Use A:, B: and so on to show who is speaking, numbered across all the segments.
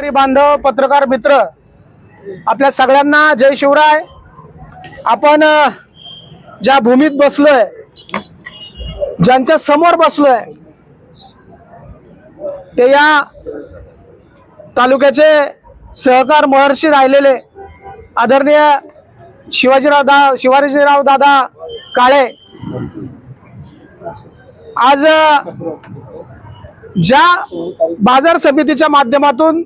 A: बांधव पत्रकार मित्र आपल्या सगळ्यांना जय शिवराय. आपण ज्या भूमीत बसलोय ज्यांच्या समोर बसलोय ते या तालुक्याचे सहकार महर्षी राहिलेले आदरणीय शिवाजीराव दा शिवाजीराव दादा काळे. आज ज्या बाजार समितीच्या माध्यमातून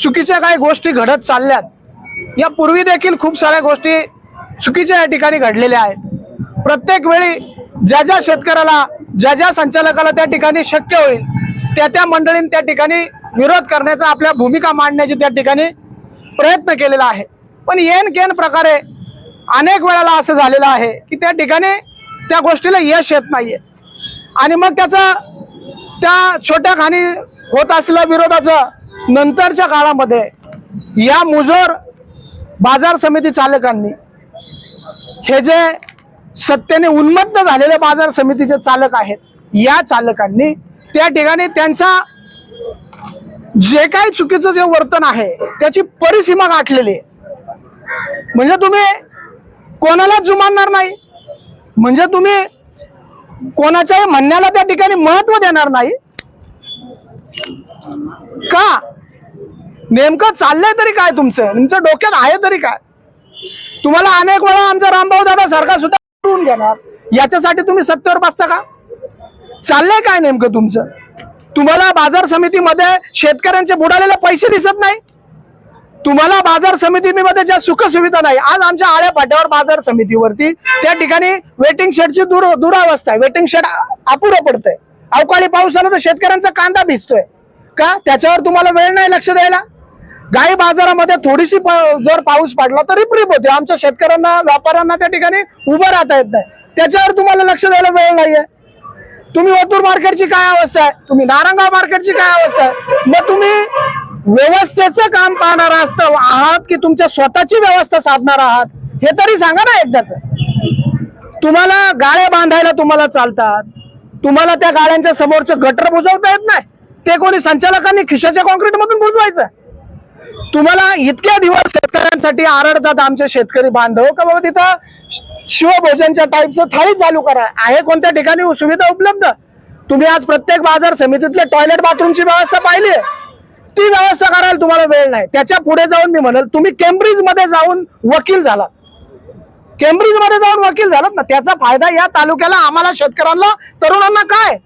A: चुकीच्या काही गोष्टी घडत चालल्यात या पूर्वी देखील खूप साऱ्या गोष्टी चुकीच्या या ठिकाणी घडलेल्या आहेत. प्रत्येक वेळी ज्या ज्या शेतकऱ्याला ज्या ज्या संचालकाला त्या ठिकाणी शक्य होईल त्या त्या मंडळींनी त्या ठिकाणी विरोध करण्याचा आपल्या भूमिका मांडण्याची त्या ठिकाणी प्रयत्न केलेला आहे. पण येन केन प्रकारे अनेक वेळाला असं झालेलं आहे की त्या ठिकाणी त्या गोष्टीला यश येत नाहीये. आणि मग त्याचा त्या छोट्या खाणी होत असलेल्या विरोधाचं नंतरच्या काळामध्ये या मुजोर बाजार समिती चालकांनी हे जे सत्तेने उन्मत्त झालेले बाजार समितीचे चालक आहेत या चालकांनी त्या ठिकाणी त्यांचा जे काही चुकीचं जे वर्तन आहे त्याची परिसीमा गाठलेली आहे. म्हणजे तुम्ही कोणालाच जुमानणार नाही. म्हणजे तुम्ही कोणाच्याही म्हणण्याला त्या ठिकाणी महत्त्व देणार नाही. का? नेमकं चाललंय तरी काय तुमचं? तुमचं डोक्यात आहे तरी काय? तुम्हाला अनेक वेळा आमचा रामभाऊ दादा सारखा सुद्धा करून घेणार. याच्यासाठी तुम्ही सत्तेवर बसता का? चाललंय काय नेमकं तुमचं? तुम्हाला बाजार समितीमध्ये शेतकऱ्यांचे बुडालेले पैसे दिसत नाही? तुम्हाला बाजार समितीमध्ये ज्या सुखसुविधा नाही आज आमच्या आळ्या पाट्यावर बाजार समितीवरती त्या ठिकाणी वेटिंग शेडची दूर दुरावस्था आहे. वेटिंग शेड अपुरं पडतंय. अवकाळी पाऊस आला तर शेतकऱ्यांचा कांदा भिजतोय. का? त्याच्यावर तुम्हाला वेळ नाही लक्ष द्यायला? गाई बाजारामध्ये थोडीशी जर पाऊस पडला तर रिपरिप होते. आमच्या शेतकऱ्यांना व्यापाऱ्यांना त्या ठिकाणी उभं राहता येत नाही. त्याच्यावर तुम्हाला लक्ष द्यायला वेळ नाहीये. तुम्ही ओतूर मार्केटची काय अवस्था आहे? तुम्ही नारंगाव मार्केटची काय अवस्था आहे? मग तुम्ही व्यवस्थेचं काम पाहणार असतं आहात की तुमच्या स्वतःची व्यवस्था साधणार आहात? हे तरी सांगा ना एकदाच. तुम्हाला गाळ्या बांधायला तुम्हाला चालतात. तुम्हाला त्या गाळ्यांच्या समोरचं गटर बुजवता येत नाही. ते कोणी संचालकांनी खिशाच्या कॉन्क्रीट मधून बुजवायचं? तुम्हाला इतक्या दिवस शेतकऱ्यांसाठी आरडतात आमचे शेतकरी बांधव का बाबा तिथं शिवभोजनच्या टाईपचं थाळी चालू करा. आहे कोणत्या ठिकाणी सुविधा उपलब्ध? तुम्ही आज प्रत्येक बाजार समितीतले टॉयलेट बाथरूमची व्यवस्था पाहिली ती व्यवस्था करायला तुम्हाला वेळ नाही. त्याच्या पुढे जाऊन मी म्हणेल तुम्ही केम्ब्रिजमध्ये जाऊन वकील झाला केम्ब्रिजमध्ये जाऊन वकील झालात ना त्याचा फायदा या तालुक्याला आम्हाला शेतकऱ्यांना तरुणांना काय?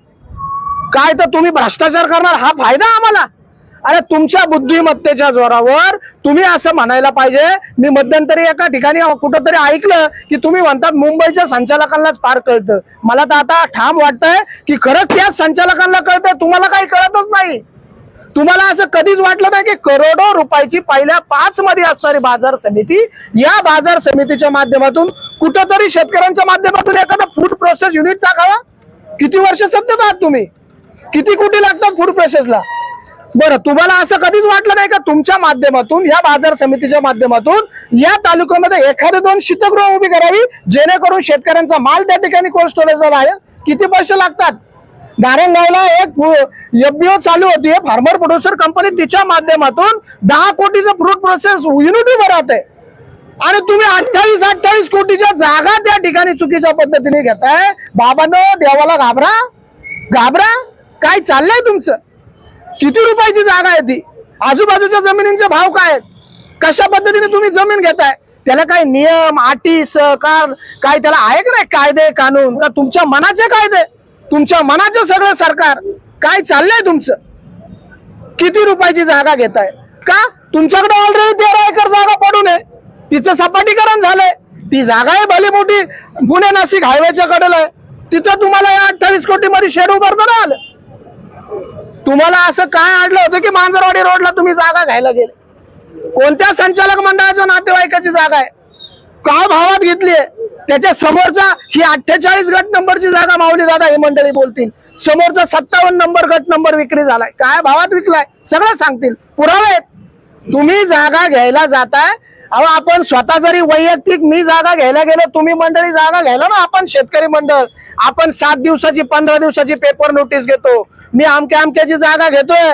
A: काय तर तुम्ही भ्रष्टाचार करणार हा फायदा आम्हाला. अरे तुमच्या बुद्धिमत्तेच्या जोरावर तुम्ही असं म्हणायला पाहिजे. मी मध्यंतरी एका ठिकाणी कुठंतरी ऐकलं की तुम्ही म्हणतात मुंबईच्या संचालकांनाच फार कळतं. मला तर आता ठाम वाटतंय की खरंच त्याच संचालकांना कळतंय. तुम्हाला काही कळतच नाही. तुम्हाला असं कधीच वाटलं नाही की करोडो रुपयाची पहिल्या पाच मध्ये असणारी बाजार समिती या बाजार समितीच्या माध्यमातून कुठंतरी शेतकऱ्यांच्या माध्यमातून एखादं फूड प्रोसेस युनिट टाकावा? किती वर्ष सत्तेत आहात तुम्ही? किती कोटी लागतात फूड प्रोसेसला बरं तुम्हाला असं कधीच वाटलं नाही का तुमच्या माध्यमातून या बाजार समितीच्या माध्यमातून या तालुक्यामध्ये एखादे दोन शीतगृह उभी करावी जेणेकरून शेतकऱ्यांचा माल त्या ठिकाणी कोल्ड स्टोरेजला राहील किती पैसे लागतात? नारायणगावला एक एफबीओ चालू होती फार्मर प्रोड्युसर कंपनी तिच्या माध्यमातून दहा कोटीचं फ्रूट प्रोसेस युनिटी भरत आहे आणि तुम्ही अठ्ठावीस अठ्ठावीस कोटीच्या जागा त्या ठिकाणी चुकीच्या पद्धतीने घेताय. बाबानो देवाला घाबरा. घाबरा. काय चाललंय तुमचं? किती रुपयाची जागा आहे ती? आजूबाजूच्या जमिनींचे भाव काय आहेत? कशा पद्धतीने तुम्ही जमीन घेताय? त्याला काय नियम अटी सहकार काय त्याला आहे का नाही कायदे कानून? का तुमच्या मनाचे कायदे? तुमच्या मनाचं सगळं सरकार. काय चाललंय तुमचं? किती रुपयाची जागा घेताय? का? तुमच्याकडे ऑलरेडी तेरा एकर जागा पडून आहे तिचं सपाटीकरण झालंय. ती जागा आहे भली मोठी पुणे नाशिक हायवेच्या कडेला आहे. तिथं तुम्हाला या अठ्ठावीस कोटी मध्ये शेड उभारता आलं. तुम्हाला असं काय आणलं होतं की मांजरवाडी रोडला तुम्ही जागा घ्यायला गेले? कोणत्या संचालक मंडळाच्या नातेवाईकाची जागा आहे? का भावात घेतली त्याच्या समोरचा ही अठ्ठेचाळीस गट नंबरची जागा माऊली दादा ही मंडळी बोलतील. समोरचा सत्तावन्न नंबर गट नंबर विक्री झालाय. काय भावात विकलाय? सगळं सांगतील. पुरावे आहेत. तुम्ही जागा घ्यायला जाताय. अहो आपण स्वतः जरी वैयक्तिक मी जागा घ्यायला गेलो तुम्ही मंडळी जागा घ्यायला ना आपण शेतकरी मंडळ. आपण सात दिवसाची पंधरा दिवसाची पेपर नोटीस घेतो. मी अमक्या अमक्याची जागा घेतोय.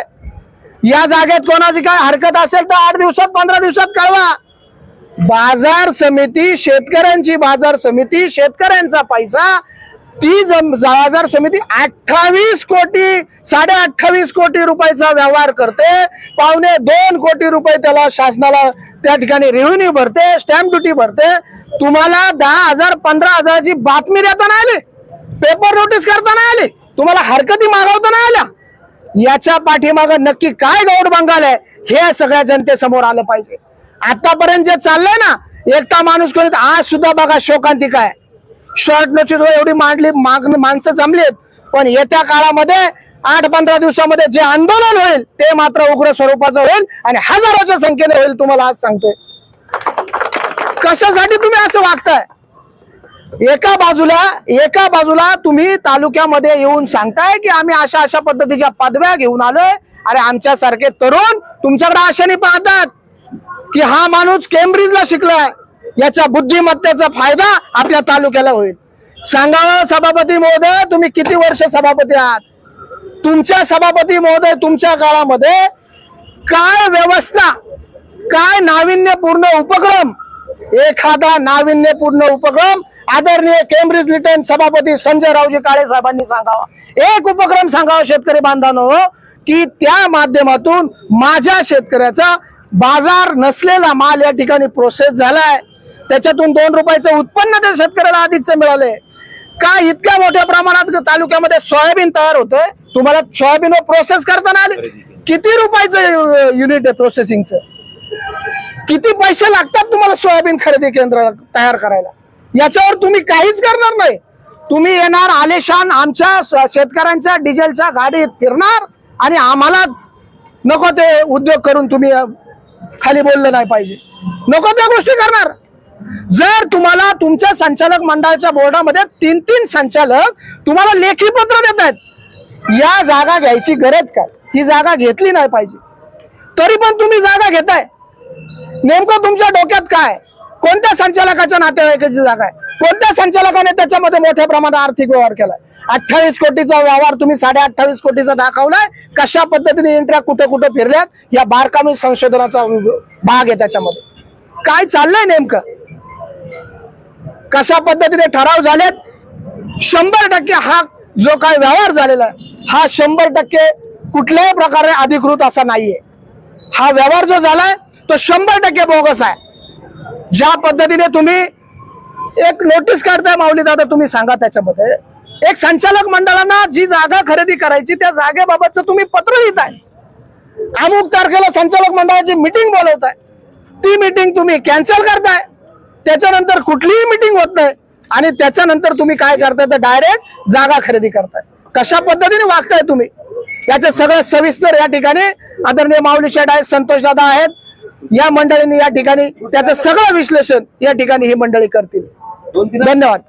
A: या जागेत कोणाची काय हरकत असेल तर आठ दिवसात पंधरा दिवसात कळवा. बाजार समिती शेतकऱ्यांची बाजार समिती शेतकऱ्यांचा पैसा. ती जम- बाजार समिती अठ्ठावीस कोटी साडे अठ्ठावीस कोटी रुपयाचा व्यवहार करते. पावणे दोन कोटी रुपये त्याला शासनाला त्या ठिकाणी रेव्हेन्यू भरते स्टॅम्प ड्युटी भरते. तुम्हाला दहा हजार पंधरा हजाराची बातमी देता नाही आली. पेपर नोटीस करता नाही आले. तुम्हाला हरकती मागवता नाही आल्या. याच्या पाठीमाग नक्की काय गौड बंगाल आहे हे सगळ्या जनतेसमोर आलं पाहिजे. आतापर्यंत जे चाललंय ना एकटा माणूस कोणी आज सुद्धा बघा शोकांतिका आहे. शॉर्ट नोटीस एवढी मांडली माग माणसं जमलीत. पण येत्या काळामध्ये आठ पंधरा दिवसामध्ये जे आंदोलन होईल ते मात्र उग्र स्वरूपाचं होईल आणि हजारोच्या संख्येने होईल तुम्हाला आज सांगतोय. कशासाठी तुम्ही असं वागताय? एका बाजूला एका बाजूला तुम्ही तालुक्यामध्ये येऊन सांगताय की आम्ही अशा अशा पद्धतीच्या पदव्या घेऊन आलोय. अरे आमच्यासारखे तरुण तुमच्याकडे आशेने पाहतात की हा माणूस केम्ब्रिजला शिकलाय. याच्या बुद्धिमत्तेचा फायदा आपल्या तालुक्याला होईल. सांगावं सभापती महोदय तुम्ही किती वर्ष सभापती आहात? तुमच्या सभापती महोदय तुमच्या काळामध्ये काय व्यवस्था काय नाविन्यपूर्ण उपक्रम एखादा नाविन्यपूर्ण उपक्रम आदरणीय केम्ब्रिज लिटन सभापती संजय रावजी काळे साहेबांनी सांगावा. एक उपक्रम सांगावा शेतकरी बांधवांनो की त्या माध्यमातून माझ्या शेतकऱ्याचा बाजार नसलेला माल या ठिकाणी प्रोसेस झालाय. त्याच्यातून दोन रुपयाचं उत्पन्न त्या शेतकऱ्याला आधीच मिळाले का इतक्या मोठ्या प्रमाणात तालुक्यामध्ये सोयाबीन तयार होते तुम्हाला सोयाबीन प्रोसेस करताना आले? किती रुपयाचं युनिट आहे प्रोसेसिंगचं किती पैसे लागतात तुम्हाला सोयाबीन खरेदी केंद्र तयार करायला? याच्यावर तुम्ही काहीच करणार नाही. तुम्ही येणार आलेशान आमच्या शेतकऱ्यांच्या डिझेलच्या गाडीत फिरणार आणि आम्हालाच नको ते उद्योग करून तुम्ही खाली बोललं नाही पाहिजे. नको त्या गोष्टी करणार. जर तुम्हाला तुमच्या संचालक मंडळाच्या बोर्डामध्ये तीन तीन संचालक तुम्हाला लेखी पत्र देत आहेत या जागा घ्यायची गरज काय? ही जागा घेतली नाही पाहिजे. तरी पण तुम्ही जागा घेताय. नेमकं तुमच्या डोक्यात काय? कोणत्या संचालकाच्या नातेवाईकाची जागा आहे? कोणत्या संचालकाने त्याच्यामध्ये मोठ्या प्रमाणात आर्थिक व्यवहार केलाय? अठ्ठावीस कोटीचा व्यवहार तुम्ही साडे अठ्ठावीस कोटीचा दाखवलाय. कशा पद्धतीने इंट्रा कुठे कुठे फिरल्यात या बारकामी संशोधनाचा भाग आहे त्याच्यामध्ये. काय चाललंय नेमकं? कशा पद्धतीने ठराव झालेत? शंभर टक्के हा जो काय व्यवहार झालेला आहे हा शंभर टक्के कुठल्याही प्रकारे अधिकृत असा नाहीये. हा व्यवहार जो झालाय तो शंभर टक्के बोगस आहे. ज्या पद्धतीने तुम्ही एक नोटीस काढताय माऊली दादा तुम्ही सांगा त्याच्यामध्ये. एक संचालक मंडळांना जी जागा खरेदी करायची त्या जागेबाबतचं तुम्ही पत्र लिहिताय. अमुक तारखेला संचालक मंडळाची मिटिंग बोलवताय. ती मिटिंग तुम्ही कॅन्सल करताय. त्याच्यानंतर कुठलीही मिटिंग होत नाही. आणि त्याच्यानंतर तुम्ही काय करताय तर डायरेक्ट जागा खरेदी करताय. कशा पद्धतीने वागताय तुम्ही? याचं सगळं सविस्तर या ठिकाणी आदरणीय माऊली शेठ आहेत संतोष दादा आहेत या मंडळींनी या ठिकाणी त्याचं सगळं विश्लेषण या ठिकाणी ही मंडळी करतील. धन्यवाद.